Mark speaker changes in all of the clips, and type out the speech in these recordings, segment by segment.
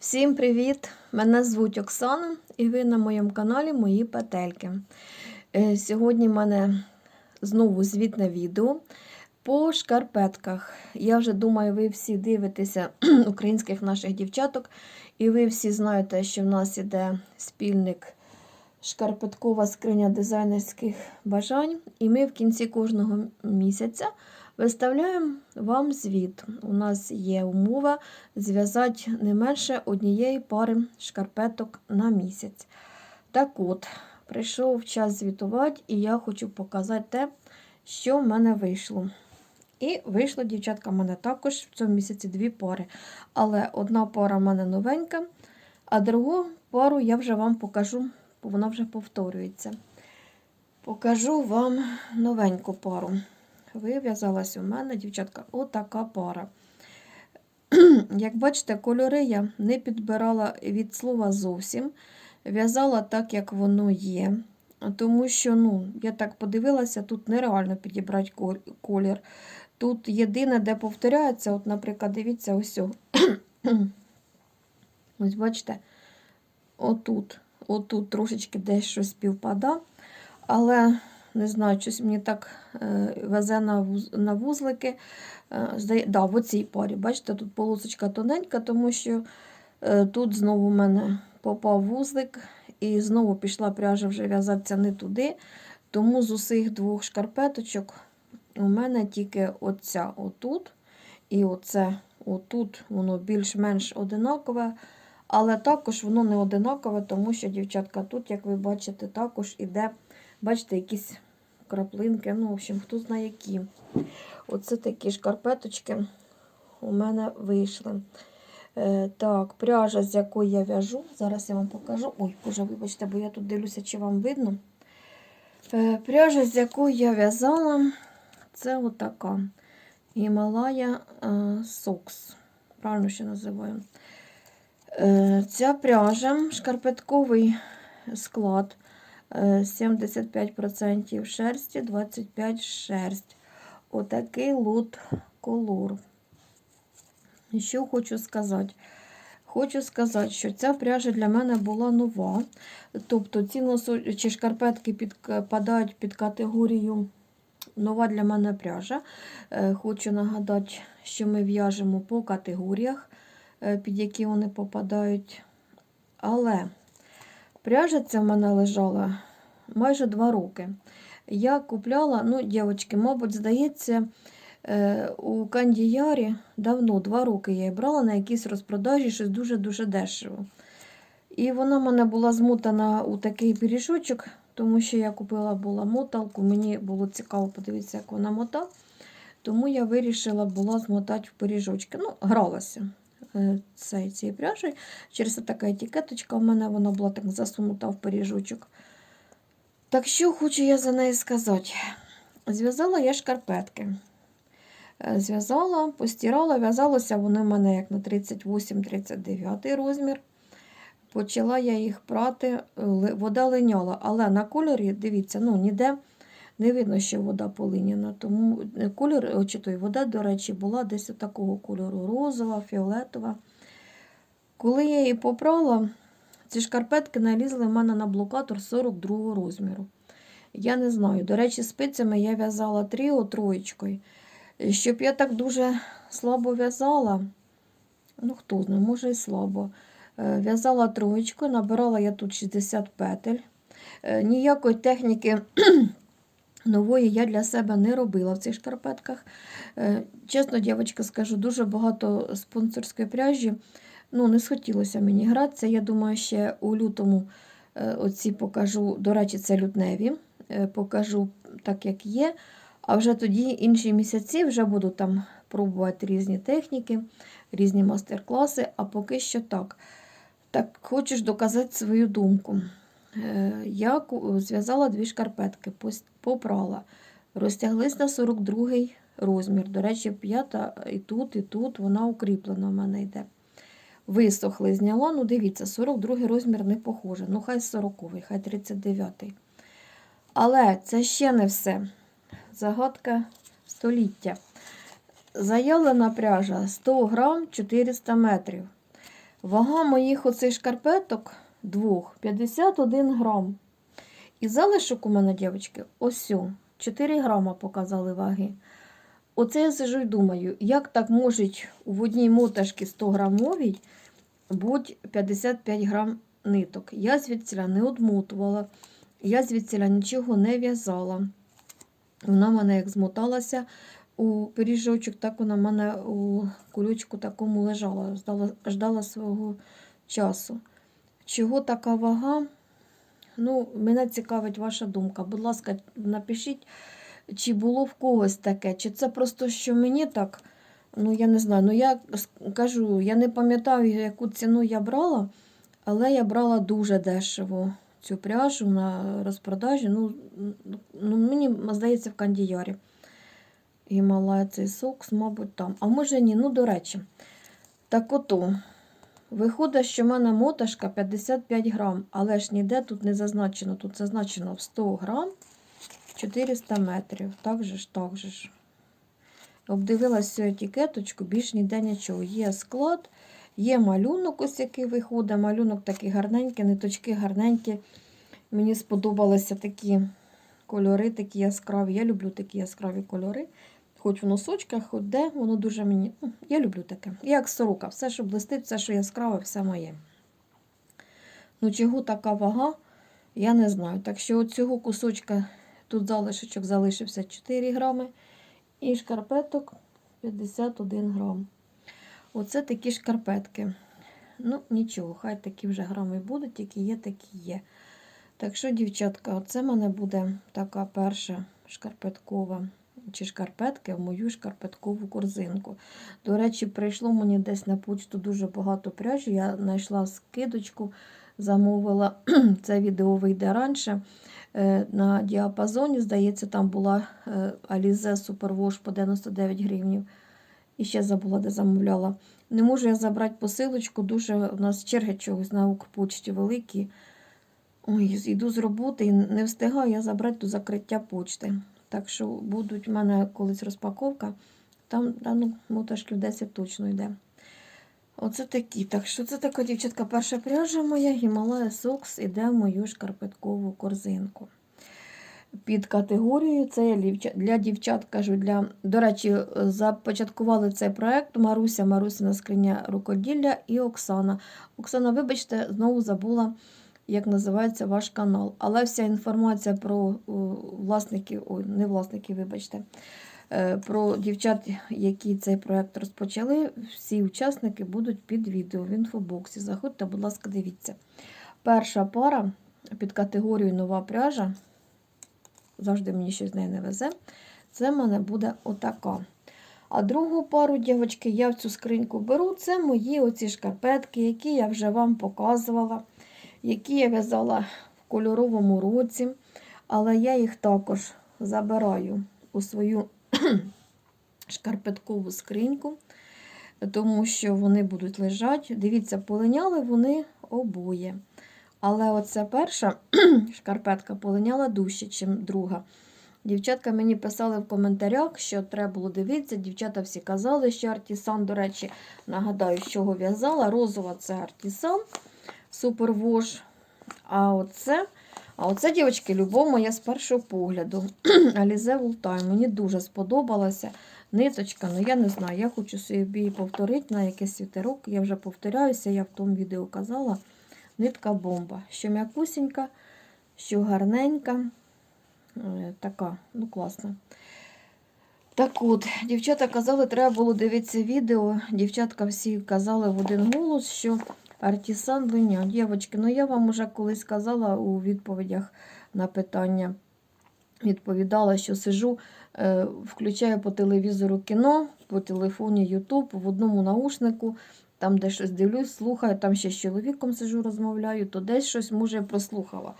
Speaker 1: Всім привіт! Мене звуть Оксана і ви на моєму каналі Мої Петельки. Е, Сьогодні в мене знову звітне відео по шкарпетках. Я вже думаю, ви всі дивитеся українських наших дівчаток, і ви всі знаєте, що в нас іде спільник шкарпеткова скриня дизайнерських бажань. І ми в кінці кожного місяця виставляємо вам звіт. У нас є умова зв'язати не менше однієї пари шкарпеток на місяць. Так от, прийшов час звітувати, і я хочу показати те, що в мене вийшло. І вийшло, дівчатка, в мене також в цьому місяці дві пари. Але одна пара в мене новенька, а другу пару я вже вам покажу, бо вона вже повторюється. Покажу вам новеньку пару. Вив'язалась у мене, дівчатка, отака пара. Як бачите, кольори я не підбирала від слова зовсім. В'язала так, як воно є. Тому що, ну, я так подивилася, тут нереально підібрати колір. Тут єдине, де повторяється, от, наприклад, дивіться, ось. Ось бачите, отут, отут трошечки десь щось співпада. Але не знаю, щось мені так е, везе на, вузлики. Е, да, в оцій парі, бачите, тут полосочка тоненька, тому що е, тут знову в мене попав вузлик, і знову пішла пряжа вже в'язатися не туди. Тому з усіх двох шкарпеточок у мене тільки оця отут. І оце отут воно більш-менш одинакове. Але також воно не одинакове, тому що, дівчатка, тут, як ви бачите, також іде, бачите, якісь краплинки. Ну, в общем, хто знає які. Оце такі шкарпеточки у мене вийшли. Е, так, пряжа, з якої я в'яжу. Зараз я вам покажу. Ой, боже, вибачте, бо я тут дивлюся, чи вам видно. Е, пряжа, з якої я в'язала, це отака. Гімалая Сокс. Правильно ще називаю. Е, Ця пряжа, шкарпетковий склад. Е, 75% шерсті, 25 шерсть. Отакий лут колор. Що хочу сказати? Хочу сказати, що ця пряжа для мене була нова. Тобто ці носу... чи шкарпетки підпадають під категорію нова для мене пряжа. Е, Хочу нагадати, що ми в'яжемо по категоріях, е, під які вони попадають. Але пряжа ця в мене лежала майже 2 роки. Я купляла, ну, дівчатки, мабуть, здається, е, у Кандіярі давно, 2 роки я її брала на якійсь розпродажі щось дуже-дуже дешево. І вона в мене була змотана у такий пиріжочок, тому що я купила була моталку, мені було цікаво подивитися, як вона мота. Тому я вирішила була змотати в пиріжочки. Ну, гралася е, цей, цією пряжею. Через така етикеточка в мене вона була так засунута в пиріжочок. Так що хочу я за неї сказати? Зв'язала я шкарпетки. Е, Зв'язала, постирала, в'язалося вони в мене як на 38-39 розмір. Почала я їх прати, вода линяла, але на кольорі, дивіться, ну ніде не видно, що вода полиняна. Тому е, кольор, чи той вода, до речі, була десь такого кольору розова, фіолетова. Коли я її попрала, ці шкарпетки налізли в мене на блокатор 42 розміру. Я не знаю. До речі, спицями я в'язала тріо троєчкою. Щоб я так дуже слабо в'язала, ну хто знає, може і слабо. Е, В'язала троєчкою, набирала я тут 60 петель. Е, Ніякої техніки нової я для себе не робила в цих шкарпетках. Е, Чесно, дівчатка, скажу, дуже багато спонсорської пряжі. Ну, не схотілося мені гратися. Я думаю, ще у лютому е, оці покажу, до речі, це лютневі. е, Покажу так, як є. А вже тоді інші місяці вже буду там пробувати різні техніки, різні мастер-класи, а поки що так. Так, хочеш доказати свою думку. Е, Я зв'язала дві шкарпетки, попрала. Розтяглись на 42 розмір. До речі, п'ята і тут, і тут вона укріплена в мене йде. Висохли, зняла. Ну, дивіться, 42 розмір не похоже. Ну, хай 40, хай 39. Але це ще не все. Загадка століття. Заявлена пряжа 100 грам 400 метрів. Вага моїх оцих шкарпеток двох 51 грам. І залишок у мене, дівчатки, ось 4 грама показали ваги. Оце я сижу і думаю, як так можуть в одній моташці 100 грамовій бути 55 грам ниток. Я звідсіля не одмотувала, я звідсіля нічого не в'язала. Вона в мене як змоталася у пиріжочок, так вона в мене у кулючку такому лежала, ждала, ждала свого часу. Чого така вага? Ну, мене цікавить ваша думка. Будь ласка, напишіть, чи було в когось таке, чи це просто що мені так. Ну, я не знаю. Ну, я кажу, я не пам'ятаю, яку ціну я брала, але я брала дуже дешево цю пряжу на розпродажі. Ну, ну мені здається, в кандіярі. Гімалая цей сокс, мабуть, там. А може ні, ну, до речі. Так ото. Виходить, що в мене моташка 55 грам, але ж ніде тут не зазначено. Тут зазначено в 100 грам 400 метрів. Так же ж, так же ж. Обдивилась цю етикеточку, більш ніде нічого. Є склад, є малюнок, ось який виходить. Малюнок такий гарненький, ниточки гарненькі. Мені сподобалися такі кольори, такі яскраві. Я люблю такі яскраві кольори. Хоч в носочках, хоч де, воно дуже мені. ну, Я люблю таке. Як сорока, все, що блистить, все, що яскраве, все моє. Ну, чого така вага, я не знаю. Так що цього кусочка тут залишечок залишився 4 грами. І шкарпеток 51 грам. Оце такі шкарпетки. Ну, нічого, хай такі вже грами будуть, які є, такі є. Так що, дівчатка, оце в мене буде така перша шкарпеткова чи шкарпетки в мою шкарпеткову корзинку. До речі, прийшло мені десь на почту дуже багато пряжі. Я знайшла скидочку, замовила. Це відео вийде раніше. Е, На діапазоні, здається, там була е, Alize Superwash по 99 гривнів. І ще забула, де замовляла. Не можу я забрати посилочку, дуже у нас черги чогось на Укрпочті великі. Ой, йду з роботи і не встигаю я забрати до закриття почти. Так що будуть в мене колись розпаковка. Там та, ну, моташків 10 точно йде. Оце такі. Так що це така дівчатка перша пряжа моя, Гімалая Сокс іде в мою шкарпеткову корзинку. Під категорією це для дівчат кажу. Для... До речі, започаткували цей проект Маруся, Марусина скриня рукоділля і Оксана. Оксана, вибачте, знову забула, як називається ваш канал. Але вся інформація про власників, ой, не власників, вибачте, е, про дівчат, які цей проект розпочали, всі учасники будуть під відео в інфобоксі. Заходьте, будь ласка, дивіться. Перша пара під категорією нова пряжа. Завжди мені щось з неї не везе. Це в мене буде отака. А другу пару, дівчатки, я в цю скриньку беру. Це мої оці шкарпетки, які я вже вам показувала, які я в'язала в кольоровому році. Але я їх також забираю у свою шкарпеткову скриньку, тому що вони будуть лежати. Дивіться, полиняли вони обоє. Але оця перша шкарпетка полиняла дужче, ніж друга. Дівчатка мені писали в коментарях, що треба було дивитися. Дівчата всі казали, що Артісан, до речі, нагадаю, з чого в'язала. Розова це Артісан, Супервош. А оце, а оце, дівчатки, любов моя з першого погляду. Alize Волтай. Мені дуже сподобалася ниточка. Ну, я не знаю, я хочу собі повторити на якийсь світерок. Я вже повторяюся, я в тому відео казала. Нитка бомба. Що м'якусінька, що гарненька. Е, Така, ну класна. Так от, дівчата казали, треба було дивитися відео. Дівчатка всі казали в один голос, що Артісан линя. Дівчатки, ну я вам уже колись казала у відповідях на питання. Відповідала, що сижу, е, включаю по телевізору кіно, по телефоні Ютуб, в одному наушнику, там де щось дивлюсь, слухаю, там ще з чоловіком сижу, розмовляю, то десь щось, може, я прослухала.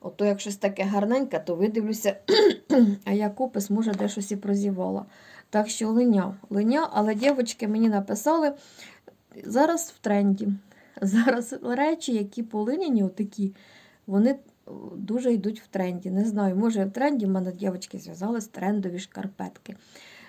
Speaker 1: Ото як щось таке гарненьке, то видивлюся, а як опис, може, де щось і прозівала. Так що линя, линя, але дівчатки мені написали, зараз в тренді. Зараз речі, які полиняні, отакі, вони дуже йдуть в тренді. Не знаю, може в тренді в мене дівчатки зв'язались трендові шкарпетки.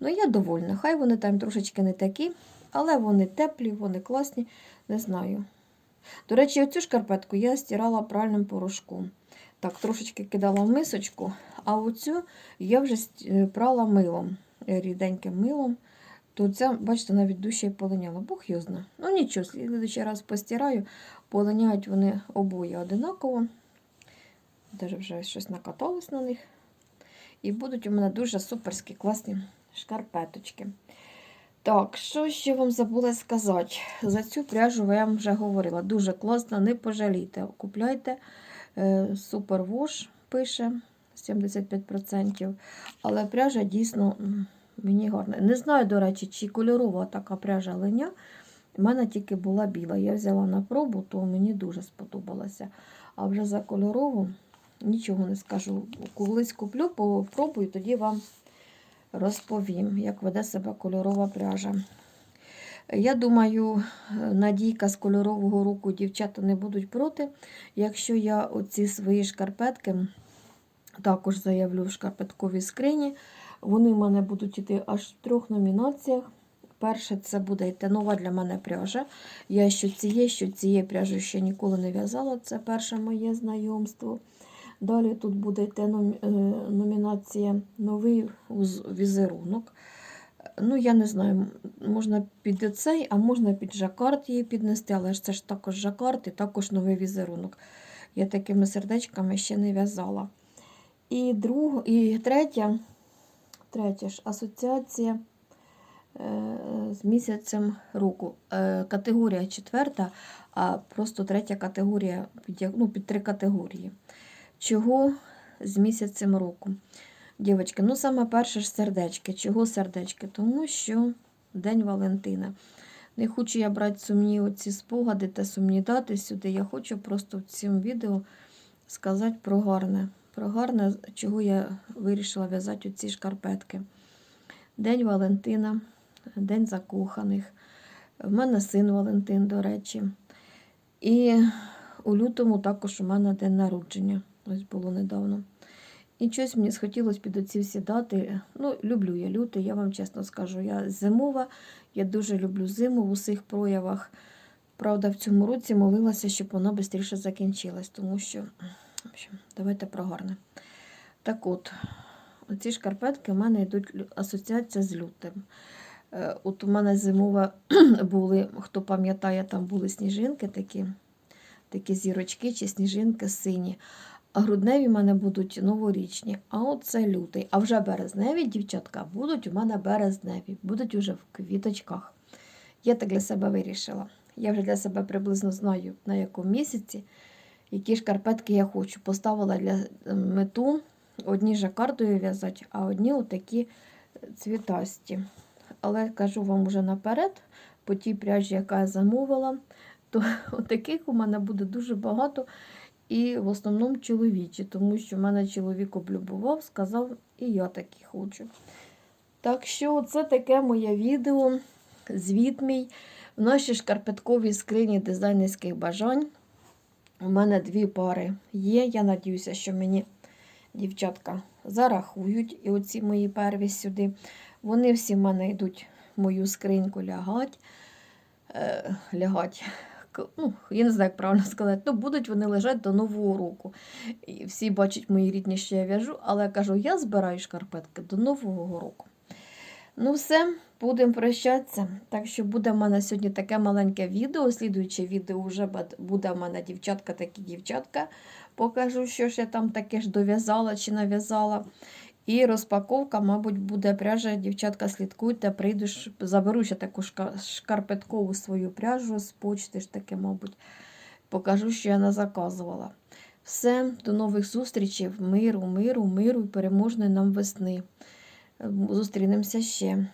Speaker 1: Ну, я довольна. Хай вони там трошечки не такі, Але вони теплі, вони класні, не знаю. До речі, оцю шкарпетку я стирала пральним порошком. Так, трошечки кидала в мисочку, а оцю я вже е, прала милом, е, ріденьким милом. То ця, бачите, навіть дужче і полиняла. Бог його зна. Ну нічого, слідуючий раз постираю, полиняють вони обоє одинаково. Даже вже щось накаталось на них. І будуть у мене дуже суперські класні шкарпеточки. Так, що ще вам забула сказати? За цю пряжу я вам вже говорила. Дуже класна, не пожалійте. Купляйте. Е, Супер Вош пише 75%. Але пряжа дійсно мені гарна. Не знаю, до речі, чи кольорова така пряжа линя. У мене тільки була біла. Я взяла на пробу, то мені дуже сподобалося. А вже за кольорову нічого не скажу. Колись куплю, попробую, тоді вам розповім, як веде себе кольорова пряжа. Я думаю, надійка з кольорового руку дівчата не будуть проти. Якщо я оці свої шкарпетки також заявлю в шкарпетковій скрині, вони в мене будуть йти аж в трьох номінаціях. Перше, це буде йти нова для мене пряжа. Я що цієї, що цієї пряжі ще ніколи не в'язала. Це перше моє знайомство. Далі тут буде йти е, номінація Новий візерунок. Ну, я не знаю, можна під цей, а можна під жакард її піднести, але ж це ж також жакард і також новий візерунок. Я такими сердечками ще не в'язала. І друг, і третя, третя ж асоціація е, з місяцем року. Е, Категорія четверта, а просто третя категорія ну, під три категорії. Чого з місяцем року? Дівчатки, ну саме перше ж сердечки. Чого сердечки? Тому що День Валентина. Не хочу я брати сумні оці спогади та сумні дати сюди. Я хочу просто в цьому відео сказати про гарне. Про гарне, чого я вирішила в'язати оці шкарпетки. День Валентина, День закоханих. В мене син Валентин, до речі. І у лютому також у мене день народження. Ось було недавно. І щось мені схотілося під оці всі дати. Ну, люблю я лютий, я вам чесно скажу. Я зимова, я дуже люблю зиму в усіх проявах. Правда, в цьому році молилася, щоб вона швидше закінчилась, тому що, общем, давайте про гарне. Так от, оці шкарпетки в мене йдуть асоціація з лютим. Е, От у мене зимова були, хто пам'ятає, там були сніжинки такі, такі зірочки чи сніжинки сині. А грудневі в мене будуть новорічні, а от це лютий. А вже березневі, дівчатка, будуть у мене березневі, будуть уже в квіточках. Я так для себе вирішила. Я вже для себе приблизно знаю, на якому місяці, які шкарпетки я хочу. Поставила для е, мету одні жакардою в'язати, а одні отакі цвітасті. Але кажу вам уже наперед, по тій пряжі, яка я замовила, то таких у мене буде дуже багато. І в основному чоловічі, тому що в мене чоловік облюбував, сказав, і я такі хочу. Так що це таке моє відео, звіт мій в нашій шкарпетковій скрині дизайнерських бажань. У мене дві пари є. Я надіюся, що мені дівчатка зарахують і оці мої перві сюди. Вони всі в мене йдуть в мою скриньку лягать. Е, лягать. Ну, я не знаю, як правильно сказати. Ну, будуть вони лежати до Нового року. І всі бачать мої рідні, що я в'яжу, але я кажу, я збираю шкарпетки до Нового року. Ну, все, будемо прощатися. Так що буде в мене сьогодні таке маленьке відео. Слідуюче відео вже буде в мене дівчатка, такі дівчатка. Покажу, що ж я там таке ж дов'язала чи нав'язала. І розпаковка, мабуть, буде пряжа. Дівчатка, слідкуйте, прийду, заберу ще таку шкарпеткову свою пряжу з почти ж таки, мабуть. Покажу, що я назаказувала. Все, до нових зустрічей. Миру, миру, миру і переможної нам весни. Зустрінемося ще.